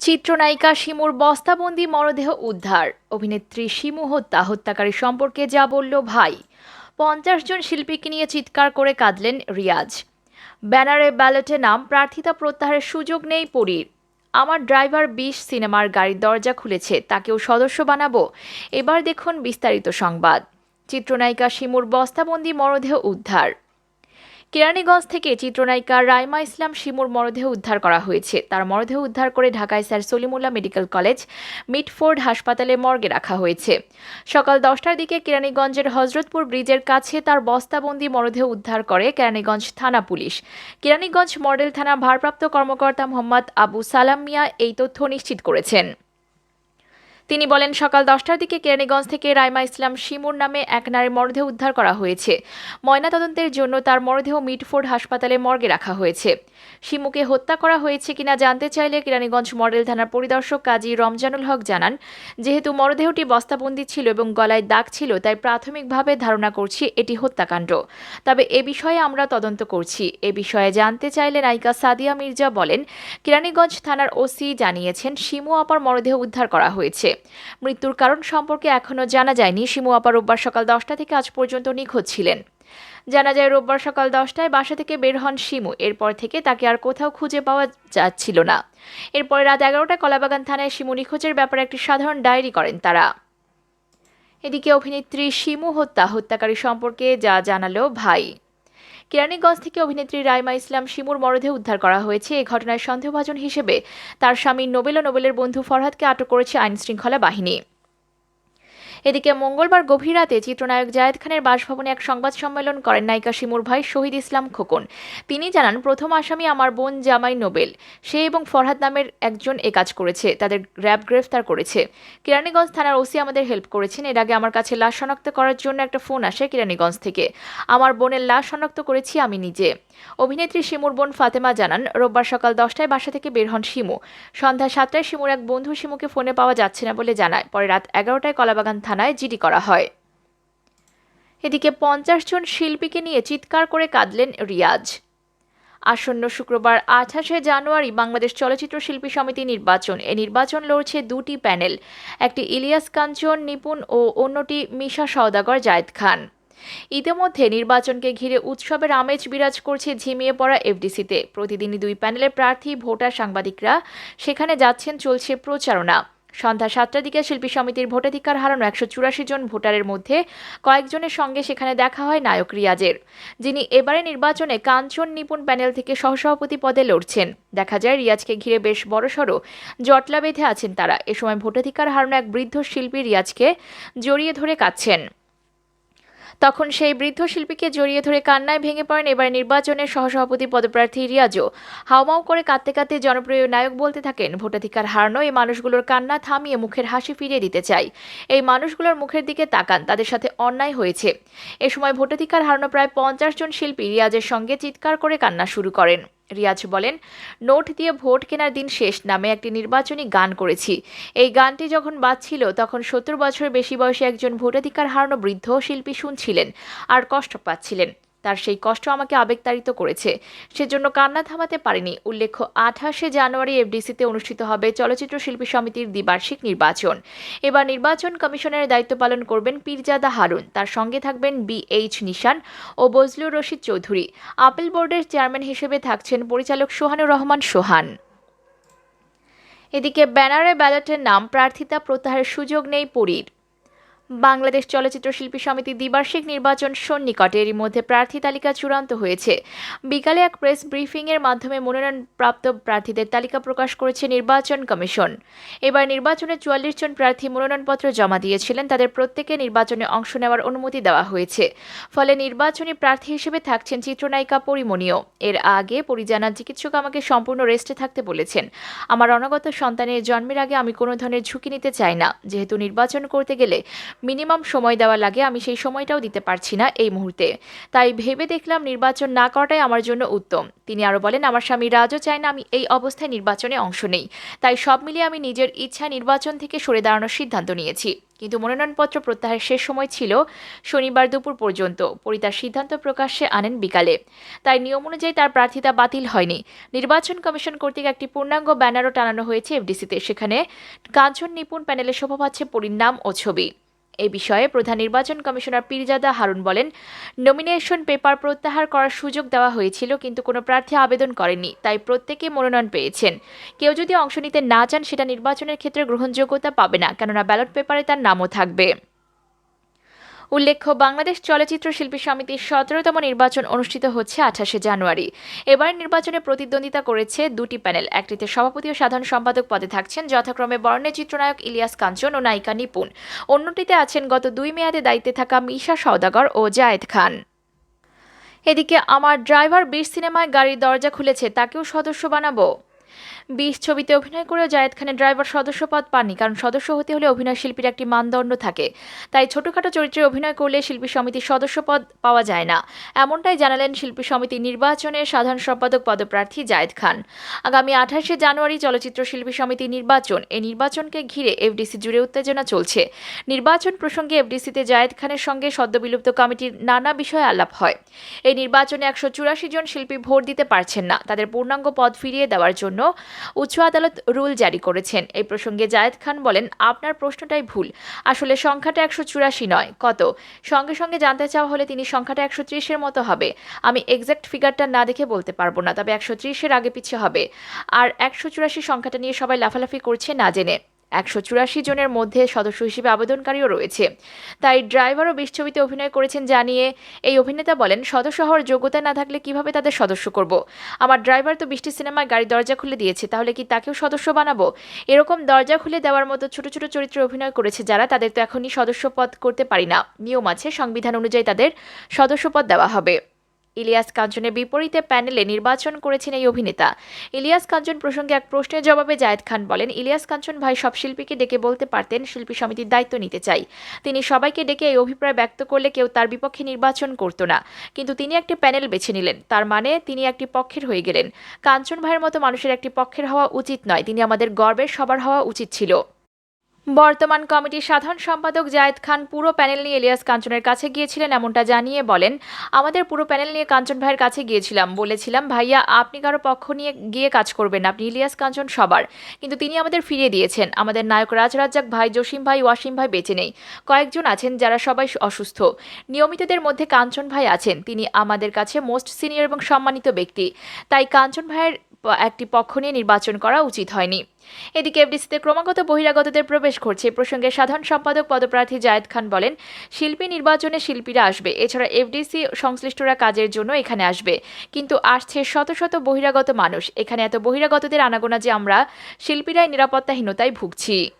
চিত্রনায়িকা শিমুর বস্তাবন্দি মরদেহ উদ্ধার। অভিনেত্রী শিমু হত্যা হত্যাকারী সম্পর্কে যা বলল ভাই। পঞ্চাশ জন শিল্পীকে নিয়ে চিৎকার করে কাঁদলেন রিয়াজ। ব্যানারে ব্যালটে নাম, প্রার্থিতা প্রত্যাহারের সুযোগ নেই পরীর। আমার ড্রাইভার বিশ সিনেমার গাড়ির দরজা খুলেছে, তাকেও সদস্য বানাবো। এবার দেখুন বিস্তারিত সংবাদ। চিত্রনায়িকা শিমুর বস্তাবন্দি মরদেহ উদ্ধার। কেরানীগঞ্জ থেকে চিত্রনায়িকা রাইমা ইসলাম শিমুর মরদেহ উদ্ধার করা হয়েছে। তার মরদেহ উদ্ধার করে ঢাকায় sir Salimullah medical college, Mitford হাসপাতালে মর্গে রাখা হয়েছে। সকাল দশটার দিকে কেরানীগঞ্জের হজরতপুর ব্রিজের কাছে তার বস্তাবন্দি মরদেহ উদ্ধার করে কেরানীগঞ্জ থানা পুলিশ। কেরানীগঞ্জ মডেল থানা ভারপ্রাপ্ত কর্মকর্তা মোহাম্মদ আবু সালাম মিয়া এই তথ্য নিশ্চিত করেছেন। তিনি বলেন, সকাল দশটার দিকে কেরানীগঞ্জ থেকে রাইমা ইসলাম শিমুর নামে এক নারীর মরদেহ উদ্ধার করা হয়েছে। ময়নাতদন্তের জন্য তার মরদেহ মিটফোর্ড হাসপাতালে মর্গে রাখা হয়েছে। শিমুকে হত্যা করা হয়েছে কিনা জানতে চাইলে কেরানীগঞ্জ মডেল থানার পরিদর্শক কাজী রমজানুল হক জানান, যেহেতু মরদেহটি বস্তাবন্দি ছিল এবং গলায় দাগ ছিল, তাই প্রাথমিকভাবে ধারণা করছি এটি হত্যাকাণ্ড। তবে এ বিষয়ে আমরা তদন্ত করছি। এ বিষয়ে জানতে চাইলে নায়িকা সাদিয়া মির্জা বলেন, কেরানীগঞ্জ থানার ওসি জানিয়েছেন, শিমু আপার মরদেহ উদ্ধার করা হয়েছে। মৃত্যুর কারণ সম্পর্কে এখনও জানা যায়নি। শিমু আপা রোববার সকাল দশটা থেকে আজ পর্যন্ত নিখোঁজ ছিলেন। জানা যায়, রোববার সকাল দশটায় বাসা থেকে বের হন শিমু। এরপর থেকে তাকে আর কোথাও খুঁজে পাওয়া যাচ্ছিল না। এরপরে রাত এগারোটায় কলাবাগান থানায় শিমু নিখোঁজের ব্যাপারে একটি সাধারণ ডায়েরি করেন তারা। এদিকে অভিনেত্রী শিমু হত্যা, হত্যাকারী সম্পর্কে যা জানালো ভাই। কেরানীগঞ্জ থেকে অভিনেত্রী রাইমা ইসলাম শিমুর মরদেহ উদ্ধার করা হয়েছে। এ ঘটনায় সন্দেহভাজন হিসেবে তার স্বামী নোবেল ও নোবেলের বন্ধু ফরহাদকে আটক করেছে আইনশৃঙ্খলা বাহিনী। এদিকে মঙ্গলবার গভীর রাতে চিত্রনায়ক জায়েদ খানের বাসভবনে এক সংবাদ সম্মেলন করেন নায়িকা শিমুর ভাই শহীদ ইসলাম খোকন। তিনি জানান, প্রথম আসামি আমার বোন জামাই নোবেল। সে এবং ফরহাদ নামের একজন এ কাজ করেছে, তাদের র্যাব গ্রেফতার করেছে। কেরানীগঞ্জ থানার ওসি আমাদের হেল্প করেছেন। এর আগে আমার কাছে লাশ শনাক্ত করার জন্য একটা ফোন আসে কেরানীগঞ্জ থেকে। আমার বোনের লাশ শনাক্ত করেছি আমি নিজে। অভিনেত্রী শিমুর বোন ফাতেমা জানান, রোববার সকাল দশটায় বাসা থেকে বের হন শিমু। সন্ধ্যা সাতটায় শিমুর এক বন্ধু শিমুকে ফোনে পাওয়া যাচ্ছে না বলে জানায়। পরে রাত এগারোটায় কলাবাগান থানায় জিডি করা হয়। এদিকে পঞ্চাশ জন শিল্পীকে নিয়ে চিৎকার করে কাঁদলেন রিয়াজ। আসন্ন শুক্রবার আঠাশে জানুয়ারি বাংলাদেশ চলচ্চিত্র শিল্পী সমিতি নির্বাচন। এ নির্বাচন লড়ছে দুটি প্যানেল, একটি ইলিয়াস কাঞ্চন, নিপুণ ও অন্যটি মিশা সওদাগর, জায়েদ খান। ইতিমধ্যে নির্বাচনকে ঘিরে উৎসবের আমেজ বিরাজ করছে ঝিমিয়ে পড়া এফডিসিতে। প্রতিদিনই দুই প্যানেলের প্রার্থী, ভোটার, সাংবাদিকরা সেখানে যাচ্ছেন, চলছে প্রচারণা। সন্ধ্যা সাতটার দিকে শিল্পী সমিতির ভোটাধিকার হারানো একশো চুরাশি জন ভোটারের মধ্যে কয়েকজনের সঙ্গে সেখানে দেখা হয় নায়ক রিয়াজের, যিনি এবারে নির্বাচনে কাঞ্চন নিপুণ প্যানেল থেকে সহসভাপতি পদে লড়ছেন। দেখা যায় রিয়াজকে ঘিরে বেশ বড়সড় জটলা বেঁধে আছেন তারা। এ সময় ভোটাধিকার হারানো এক বৃদ্ধ শিল্পী রিয়াজকে জড়িয়ে ধরে কাঁদছেন। তখন সেই বৃদ্ধ শিল্পীকে জড়িয়ে ধরে কান্নায় ভেঙে পড়েন এবার নির্বাচনের সহসভাপতি পদপ্রার্থী রিয়াজও। হাওমাও করে কাঁদতে কাঁদতে জনপ্রিয় নায়ক বলতে থাকেন, ভোটাধিকার হারানো এই মানুষগুলোর কান্না থামিয়ে মুখের হাসি ফিরিয়ে দিতে চাই। এই মানুষগুলোর মুখের দিকে তাকান, তাদের সাথে অন্যায় হয়েছে। এ সময় ভোটাধিকার হারানো প্রায় পঞ্চাশ জন শিল্পী রিয়াজের সঙ্গে চিৎকার করে কান্না শুরু করেন। রিয়াজ বলেন, নোট দিয়ে ভোট কেনার দিন শেষ নামে একটি নির্বাচনী গান করেছি। এই গানটি যখন বাজছিল তখন সত্তর বছর বেশি বয়সে একজন ভোটাধিকার হারানো বৃদ্ধ শিল্পী শুনছিলেন আর কষ্ট পাচ্ছিলেন। তার সেই কষ্ট আমাকে আবেগতাড়িত করেছে। সেজন্য কান্না থামাতে পারিনি। উল্লেখ্য, আঠাশে জানুয়ারি এফডিসিতে অনুষ্ঠিত হবে চলচ্চিত্র শিল্পী সমিতির দ্বিবার্ষিক নির্বাচন। এবার নির্বাচন কমিশনের দায়িত্ব পালন করবেন পীরজাদা হারুন। তার সঙ্গে থাকবেন বি এইচ নিশান ও বজলুর রশিদ চৌধুরী। আপিল বোর্ডের চেয়ারম্যান হিসেবে থাকছেন পরিচালক সোহানুর রহমান সোহান। এদিকে ব্যানারে ব্যালটের নাম প্রার্থিতা প্রত্যাহারের সুযোগ নেই পুরীর। বাংলাদেশ চলচ্চিত্র শিল্পী সমিতি দ্বিবার্ষিক নির্বাচন সন্নিকটে এরই মধ্যে প্রার্থী তালিকা চূড়ান্ত হয়েছে। বিকালে এক প্রেস ব্রিফিংয়ের মাধ্যমে মনোনয়নপ্রাপ্ত প্রার্থীদের তালিকা প্রকাশ করেছে নির্বাচন কমিশন। এবার নির্বাচনে চুয়াল্লিশ জন প্রার্থী মনোনয়নপত্র জমা দিয়েছিলেন। তাদের প্রত্যেকে নির্বাচনে অংশ নেওয়ার অনুমতি দেওয়া হয়েছে। ফলে নির্বাচনী প্রার্থী হিসেবে থাকছেন চিত্রনায়িকা পরিমণীয় এর আগে পরিজানার চিকিৎসক আমাকে সম্পূর্ণ রেস্টে থাকতে বলেছেন, আমার অনাগত সন্তানের জন্মের আগে আমি কোনো ধরনের ঝুঁকি নিতে চাই না। যেহেতু নির্বাচন করতে গেলে মিনিমাম সময় দেওয়া লাগে, আমি সেই সময়টাও দিতে পারছি না এই মুহূর্তে। তাই ভেবে দেখলাম নির্বাচন না করাটাই আমার জন্য উত্তম। তিনি আরও বলেন, আমার স্বামী রাজও চায় না, আমি এই অবস্থায় নির্বাচনে অংশ নেই। তাই সব মিলিয়ে আমি নিজের ইচ্ছা নির্বাচন থেকে সরে দাঁড়ানোর সিদ্ধান্ত নিয়েছি। কিন্তু মনোনয়নপত্র প্রত্যাহারের শেষ সময় ছিল শনিবার দুপুর পর্যন্ত। পরি তার সিদ্ধান্ত প্রকাশ্যে আনেন বিকালে। তাই নিয়ম অনুযায়ী তার প্রার্থিতা বাতিল হয়নি। নির্বাচন কমিশন কর্তৃক একটি পূর্ণাঙ্গ ব্যানারও টানানো হয়েছে এফডিসিতে। সেখানে কাঞ্চন নিপুণ প্যানেলে শোভা পাচ্ছে পরির নাম ও ছবি। এই বিষয়ে প্রধান নির্বাচন কমিশনার পিরজাদা হারুন বলেন নমিনেশন পেপার প্রত্যাহার করার সুযোগ দেওয়া হয়েছিল, কিন্তু কোনো প্রার্থী আবেদন করেননি, তাই প্রত্যেকে মনোনয়ন পেয়েছেন। কেউ যদি অংশ নিতে না চান, সেটা নির্বাচনের ক্ষেত্রে গ্রহণযোগ্যতা পাবে না, কেননা ব্যালট পেপারে তার নামও থাকবে। উল্লেখ্য, বাংলাদেশ চলচ্চিত্র শিল্পী সমিতির সতেরোতম নির্বাচন অনুষ্ঠিত হচ্ছে আঠাশে জানুয়ারি। এবার নির্বাচনে প্রতিদ্বন্দ্বিতা করেছে দুটি প্যানেল। একটিতে সভাপতি ও সাধারণ সম্পাদক পদে থাকছেন যথাক্রমে বর্ণের চিত্রনায়ক ইলিয়াস কাঞ্চন ও নায়িকা নিপুণ। অন্যটিতে আছেন গত দুই মেয়াদে দায়িত্বে থাকা মিশা সওদাগর ও জায়েদ খান। এদিকে, আমার ড্রাইভার বীর সিনেমায় গাড়ির দরজা খুলেছে, তাকেও সদস্য বানাবো। বিশ ছবিতে অভিনয় করেও জায়েদ খানের ড্রাইভার সদস্য পদ পাননি, কারণ সদস্য হতে হলে অভিনয় শিল্পীর একটি মানদণ্ড থাকে। তাই ছোটখাটো চরিত্রে অভিনয় করলে শিল্পী সমিতির সদস্য পদ পাওয়া যায় না। এমনটাই জানালেন শিল্পী সমিতি নির্বাচনে সাধারণ সম্পাদক পদপ্রার্থী জায়েদ খান। আগামী আঠাশে জানুয়ারি চলচ্চিত্র শিল্পী সমিতি নির্বাচন। এই নির্বাচনকে ঘিরে এফডিসি জুড়ে উত্তেজনা চলছে। নির্বাচন প্রসঙ্গে এফডিসিতে জায়েদ খানের সঙ্গে সদ্যবিলুপ্ত কমিটির নানা বিষয়ে আলাপ হয়। এই নির্বাচনে একশো চুরাশি জন শিল্পী ভোট দিতে পারছেন না। তাদের পূর্ণাঙ্গ পদ ফিরিয়ে দেওয়ার জন্য উচ্চ আদালত রুল জারি করেছেন। এই প্রসঙ্গে জায়েদ খান বলেন, আপনার প্রশ্নটাই ভুল। আসলে সংখ্যাটা একশো চুরাশি নয়। কত? সঙ্গে সঙ্গে জানতে চাওয়া হলে তিনি সংখ্যাটা একশো ত্রিশের মতো হবে। আমি এক্সাক্ট ফিগারটা না দেখে বলতে পারব না, তবে একশো ত্রিশের আগে পিছিয়ে হবে। আর একশো চুরাশি সংখ্যাটা নিয়ে সবাই লাফালাফি করছে না জেনে। একশো চুরাশি জনের মধ্যে সদস্য হিসেবে আবেদনকারীও রয়েছে। তাই ড্রাইভারও বিশ ছবিতে অভিনয় করেছেন জানিয়ে এই অভিনেতা বলেন, সদস্য হওয়ার যোগ্যতা না থাকলে কীভাবে তাদের সদস্য করব? আমার ড্রাইভার তো বৃষ্টি সিনেমায় গাড়ি দরজা খুলে দিয়েছে, তাহলে কি তাকেও সদস্য বানাবো? এরকম দরজা খুলে দেওয়ার মতো ছোট ছোট চরিত্রে অভিনয় করেছে যারা, তাদের তো এখনই সদস্য পদ করতে পারি না। নিয়ম আছে, সংবিধান অনুযায়ী তাদের সদস্য পদ দেওয়া হবে। ইলিয়াস কাঞ্চনের বিপরীতে প্যানেলে নির্বাচন করেছেন এই অভিনেতা। ইলিয়াস কাঞ্চন প্রসঙ্গে এক প্রশ্নের জবাবে জায়েদ খান বলেন, ইলিয়াস কাঞ্চন ভাই সব শিল্পীকে ডেকে বলতে পারতেন, শিল্পী সমিতির দায়িত্ব নিতে চাই। তিনি সবাইকে ডেকে এই অভিপ্রায় ব্যক্ত করলে কেউ তার বিপক্ষে নির্বাচন করতো না। কিন্তু তিনি একটি প্যানেল বেছে নিলেন। তার মানে তিনি একটি পক্ষের হয়ে গেলেন। কাঞ্চন ভাইয়ের মতো মানুষের একটি পক্ষের হওয়া উচিত নয়। তিনি আমাদের গর্বের সবার হওয়া উচিত ছিল। বর্তমান কমিটির সাধারণ সম্পাদক জায়েদ খান পুরো প্যানেল নিয়ে ইলিয়াস কাঞ্চনের কাছে গিয়েছিলেন, এমনটা জানিয়ে বলেন, আমাদের পুরো প্যানেল নিয়ে কাঞ্চন ভাইয়ের কাছে গিয়েছিলাম। বলেছিলাম, ভাইয়া, আপনি কারও পক্ষ নিয়ে গিয়ে কাজ করবেন, আপনি ইলিয়াস কাঞ্চন সবার। কিন্তু তিনি আমাদের ফিরিয়ে দিয়েছেন। আমাদের নায়ক রাজ রাজ্জাক ভাই, জসিম ভাই, ওয়াসিম ভাই বেঁচে নেই। কয়েকজন আছেন যারা সবাই অসুস্থ। নিয়মিতদের মধ্যে কাঞ্চন ভাই আছেন। তিনি আমাদের কাছে মোস্ট সিনিয়র এবং সম্মানিত ব্যক্তি। তাই কাঞ্চন ভাইয়ের একটি পক্ষ নিয়ে নির্বাচন করা উচিত হয়নি। এদিকে এফডিসিতে ক্রমাগত বহিরাগতদের প্রবেশ ঘটছে এ প্রসঙ্গে সাধারণ সম্পাদক পদপ্রার্থী জায়েদ খান বলেন, শিল্পী নির্বাচনে শিল্পীরা আসবে। এছাড়া এফডিসি সংশ্লিষ্টরা কাজের জন্য এখানে আসবে। কিন্তু আসছে শত শত বহিরাগত মানুষ। এখানে এত বহিরাগতদের আনাগোনা যে আমরা শিল্পীরাই নিরাপত্তাহীনতায় ভুগছি।